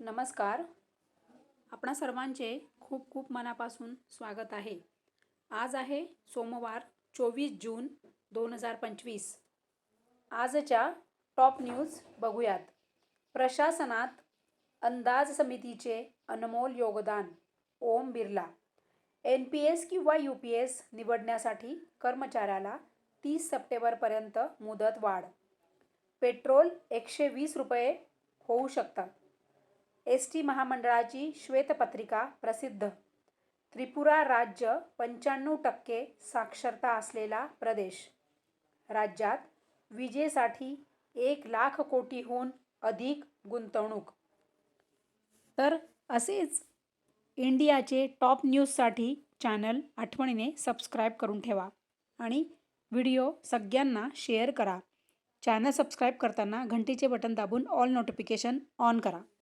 नमस्कार. आपणा सर्वांचे खूप खूप मनापासून स्वागत आहे. आज आहे सोमवार चोवीस जून दोन हजार पंचवीस. आजच्या टॉप न्यूज बघूयात. प्रशासनात अंदाज समितीचे अनमोल योगदान. Om Birla. N P S किंवा यू पी एस निवडण्यासाठी कर्मचाऱ्याला तीस सप्टेंबरपर्यंत मुदत वाढ पेट्रोल एकशे वीस रुपये होऊ शकतात. एस टी महामंडळाची श्वेतपत्रिका प्रसिद्ध. त्रिपुरा राज्य पंच्याण्णव टक्के साक्षरता असलेला प्रदेश. राज्यात विजेसाठी एक लाख कोटीहून अधिक गुंतवणूक. तर असेच इंडियाचे टॉप न्यूजसाठी चॅनल आठवणीने सबस्क्राईब करून ठेवा आणि व्हिडिओ सगळ्यांना शेअर करा. चॅनल सबस्क्राईब करताना घंटीचे बटन दाबून ऑल नोटिफिकेशन ऑन करा.